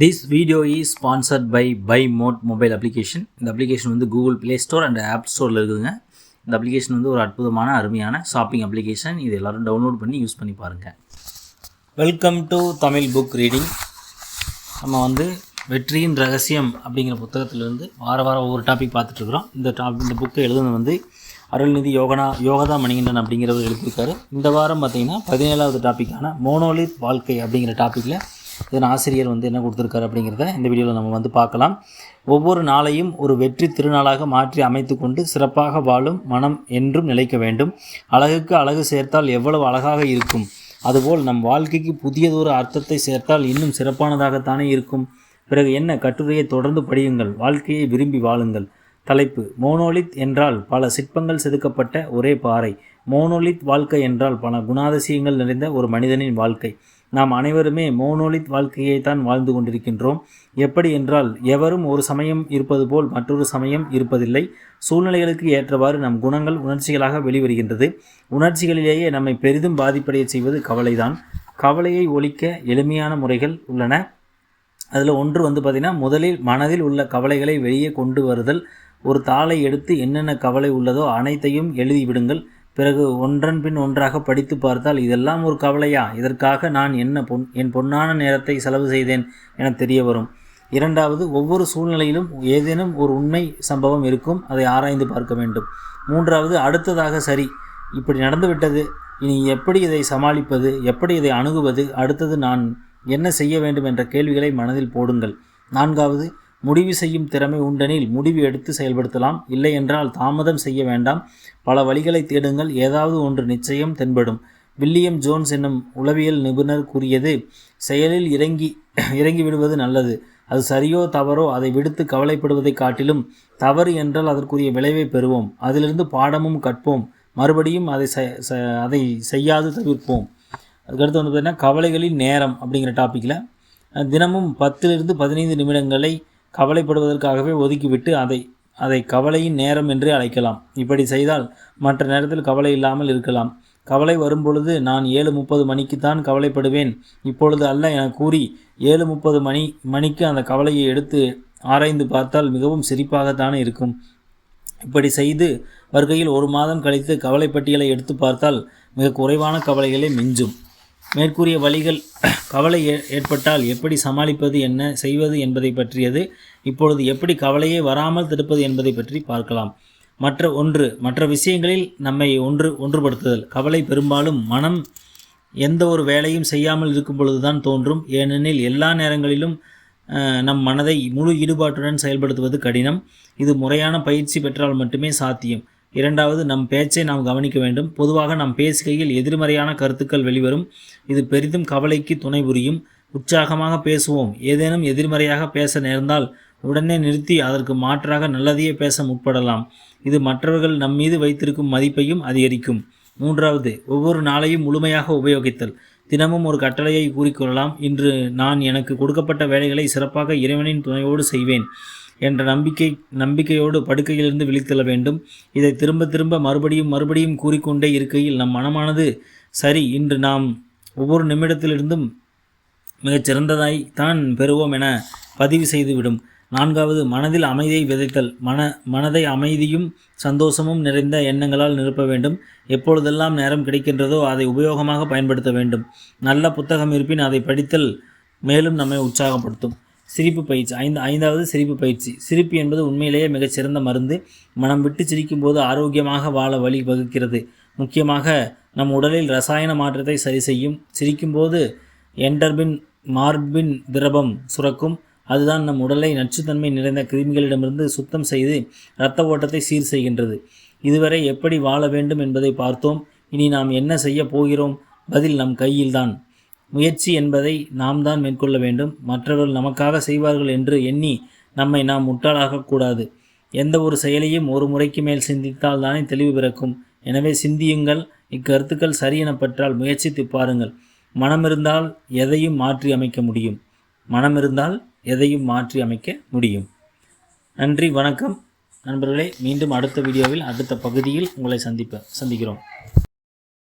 This video is sponsored by by mod mobile application இந்த application வந்து Google Play Store and app ஸ்டோரில் இருக்குதுங்க. இந்த அப்ளிகேஷன் வந்து ஒரு அற்புதமான அருமையான ஷாப்பிங் அப்ளிகேஷன் இது எல்லாரும் டவுன்லோட் பண்ணி யூஸ் பண்ணி பாருங்கள் welcome to Tamil book reading நம்ம வந்து வெற்றியின் ரகசியம் அப்படிங்கிற புத்தகத்திலிருந்து வார வாரம் ஒவ்வொரு டாபிக் பார்த்துட்ருக்குறோம் இந்த டாப் இந்த புக்கை எழுதுனது வந்து அருள்நிதி யோகனா யோகதா மணிகண்டன் அப்படிங்கிறவர் எழுதியிருக்காரு. இந்த வாரம் பார்த்தீங்கன்னா பதினேழாவது டாப்பிக்கான மோனோலித் வாழ்க்கை அப்படிங்கிற டாப்பிக்கில் இதன் ஆசிரியர் வந்து என்ன கொடுத்துருக்காரு அப்படிங்கிறத இந்த வீடியோவில் நம்ம வந்து பார்க்கலாம். ஒவ்வொரு நாளையும் ஒரு வெற்றி திருநாளாக மாற்றி அமைத்து கொண்டு சிறப்பாக வாழும் மனம் என்றும் நிலைக்க வேண்டும். அழகுக்கு அழகு சேர்த்தால் எவ்வளவு அழகாக இருக்கும். அதுபோல் நம் வாழ்க்கைக்கு புதியதொரு அர்த்தத்தை சேர்த்தால் இன்னும் சிறப்பானதாகத்தானே இருக்கும். பிறகு என்ன? கட்டுரையை தொடர்ந்து படியுங்கள். வாழ்க்கையை விரும்பி வாழுங்கள். தலைப்பு மோனோலித் என்றால் பல சிற்பங்கள் செதுக்கப்பட்ட ஒரே பாறை. மோனோலித் வாழ்க்கை என்றால் பல குணாதிசயங்கள் நிறைந்த ஒரு மனிதனின் வாழ்க்கை. நாம் அனைவருமே மோனோலித் வாழ்க்கையை தான் வாழ்ந்து கொண்டிருக்கின்றோம். எப்படி என்றால் எவரும் ஒரு சமயம் இருப்பது போல் மற்றொரு சமயம் இருப்பதில்லை. சூழ்நிலைகளுக்கு ஏற்றவாறு நம் குணங்கள் உணர்ச்சிகளாக வெளிவருகின்றது. உணர்ச்சிகளிலேயே நம்மை பெரிதும் பாதிப்படைய செய்வது கவலைதான். கவலையை ஒழிக்க எளிமையான முறைகள் உள்ளன. அதில் ஒன்று வந்து பார்த்திங்கன்னா முதலில் மனதில் உள்ள கவலைகளை வெளியே கொண்டு வருதல். ஒரு தாளை எடுத்து என்னென்ன கவலை உள்ளதோ அனைத்தையும் எழுதி விடுங்கள். பிறகு ஒன்றன் பின் ஒன்றாக படித்து பார்த்தால் இதெல்லாம் ஒரு கவலையா? இதற்காக நான் என்ன பொன் என் பொன்னான நேரத்தை செலவு செய்தேன் என தெரிய வரும் இரண்டாவது ஒவ்வொரு சூழ்நிலையிலும் ஏதேனும் ஒரு உண்மை சம்பவம் இருக்கும் அதை ஆராய்ந்து பார்க்க வேண்டும். மூன்றாவது அடுத்ததாக சரி. இப்படி நடந்துவிட்டது. இனி எப்படி இதை சமாளிப்பது? எப்படி இதை அணுகுவது? அடுத்தது நான் என்ன செய்ய வேண்டும் என்ற கேள்விகளை மனதில் போடுங்கள். நான்காவது முடிவு செய்யும் திறமை உண்டெனில் முடிவு எடுத்து செயல்படுத்தலாம். இல்லை என்றால் தாமதம் செய்ய வேண்டாம். பல வழிகளை தேடுங்கள். ஏதாவது ஒன்று நிச்சயம் தென்படும். வில்லியம் ஜோன்ஸ் என்னும் உளவியல் நிபுணர் கூறியது செயலில் இறங்கி இறங்கி விடுவது நல்லது. அது சரியோ தவறோ அதை விடுத்து கவலைப்படுவதை காட்டிலும் தவறு என்றால் அதற்குரிய விளைவை பெறுவோம். அதிலிருந்து பாடமும் கற்போம். மறுபடியும் அதை அதை செய்யாது தவிர்ப்போம். அதுக்கடுத்து வந்து பார்த்திங்கன்னா கவலைகளின் நேரம் அப்படிங்கிற டாப்பிக்கில் தினமும் பத்திலிருந்து பதினைந்து நிமிடங்களை கவலைப்படுவதற்காகவே ஒதுக்கிவிட்டு அதை அதை கவலையின் நேரம் என்று அழைக்கலாம். இப்படி செய்தால் மற்ற நேரத்தில் கவலை இல்லாமல் இருக்கலாம். கவலை வரும்பொழுது நான் ஏழு முப்பது மணிக்குத்தான் கவலைப்படுவேன். இப்பொழுது அல்ல என கூறி ஏழு முப்பது மணி மணிக்கு அந்த கவலையை எடுத்து ஆராய்ந்து பார்த்தால் மிகவும் சிரிப்பாகத்தானே இருக்கும். இப்படி செய்து வருகையில் ஒரு மாதம் கழித்து கவலை பட்டியலை எடுத்து பார்த்தால் மிக குறைவான கவலைகளே மிஞ்சும். மேற்கூறிய வழிகள் கவலை ஏற்பட்டால் எப்படி சமாளிப்பது என்ன செய்வது என்பதை பற்றியது இப்பொழுது எப்படி கவலையே வராமல் தடுப்பது என்பதை பற்றி பார்க்கலாம். மற்ற ஒன்று மற்ற விஷயங்களில் நம்மை ஒன்று ஒன்றுபடுத்துதல். கவலை பெரும்பாலும் மனம் எந்த ஒரு வேலையும் செய்யாமல் இருக்கும் பொழுதுதான் தோன்றும். ஏனெனில் எல்லா நேரங்களிலும் நம் மனதை முழு ஈடுபாட்டுடன் செயல்படுத்துவது கடினம். இது முறையான பயிற்சி பெற்றால் மட்டுமே சாத்தியம். இரண்டாவது நம் பேச்சை நாம் கவனிக்க வேண்டும். பொதுவாக நாம் பேசுகையில் எதிர்மறையான கருத்துக்கள் வெளிவரும். இது பெரிதும் கவலைக்கு துணை புரியும். உற்சாகமாக பேசுவோம். ஏதேனும் எதிர்மறையாக பேச நேர்ந்தால் உடனே நிறுத்தி அதற்கு மாற்றாக நல்லதையே பேச முற்படலாம். இது மற்றவர்கள் நம் மீது வைத்திருக்கும் மதிப்பையும் அதிகரிக்கும். மூன்றாவது ஒவ்வொரு நாளையும் முழுமையாக உபயோகித்தல். தினமும் ஒரு கட்டளையை கூறிக்கொள்ளலாம். இன்று நான் எனக்கு கொடுக்கப்பட்ட வேலைகளை சிறப்பாக இறைவனின் துணையோடு செய்வேன். என்ற நம்பிக்கை நம்பிக்கையோடு படுக்கையிலிருந்து விழித்தெழ வேண்டும். இதை திரும்ப திரும்ப மறுபடியும் மறுபடியும் கூறிக்கொண்டே இருக்கையில் நம் மனமானது சரி இன்று நாம் ஒவ்வொரு நிமிடத்திலிருந்தும் மிகச் சிறந்ததாய் தான் பெறுவோம் என பதிவு செய்துவிடும். நான்காவது மனதில் அமைதியை விதைத்தல். மன மனதை அமைதியும் சந்தோஷமும் நிறைந்த எண்ணங்களால் நிரப்ப வேண்டும். எப்பொழுதெல்லாம் நேரம் கிடைக்கின்றதோ அதை உபயோகமாக பயன்படுத்த வேண்டும். நல்ல புத்தகம் இருப்பின் அதை படித்தல் மேலும் நம்மை உற்சாகப்படுத்தும். சிரிப்பு பயிற்சி. ஐந்து ஐந்தாவது சிரிப்பு பயிற்சி. சிரிப்பு என்பது உண்மையிலேயே மிகச்சிறந்த மருந்து. மனம் விட்டு சிரிக்கும்போது ஆரோக்கியமாக வாழ வழி வகுக்கிறது. முக்கியமாக நம் உடலில் ரசாயன மாற்றத்தை சரி செய்யும். சிரிக்கும்போது என்டர்பின் மார்பின் திரவம் சுரக்கும். அதுதான் நம் உடலை நச்சுத்தன்மை நிறைந்த கிருமிகளிடமிருந்து சுத்தம் செய்து இரத்த ஓட்டத்தை சீர் செய்கின்றது. இதுவரை எப்படி வாழ வேண்டும் என்பதை பார்த்தோம். இனி நாம் என்ன செய்ய போகிறோம்? பதில் நம் கையில்தான். முயற்சி என்பதை நாம் தான் மேற்கொள்ள வேண்டும். மற்றவர்கள் நமக்காக செய்வார்கள் என்று எண்ணி நம்மை நாம் முட்டாளாகக்கூடாது எந்த ஒரு செயலையும் ஒரு முறைக்கு மேல் சிந்தித்தால் தானே தெளிவு பிறக்கும். எனவே சிந்தியுங்கள் இக்கருத்துக்கள் சரி எனப்பட்டால் முயற்சித்து பாருங்கள். மனம் இருந்தால் எதையும் மாற்றி அமைக்க முடியும். மனமிருந்தால் எதையும் மாற்றி அமைக்க முடியும். நன்றி வணக்கம். நண்பர்களே மீண்டும் அடுத்த வீடியோவில் அடுத்த பகுதியில் உங்களை சந்திப்ப சந்திக்கிறோம்.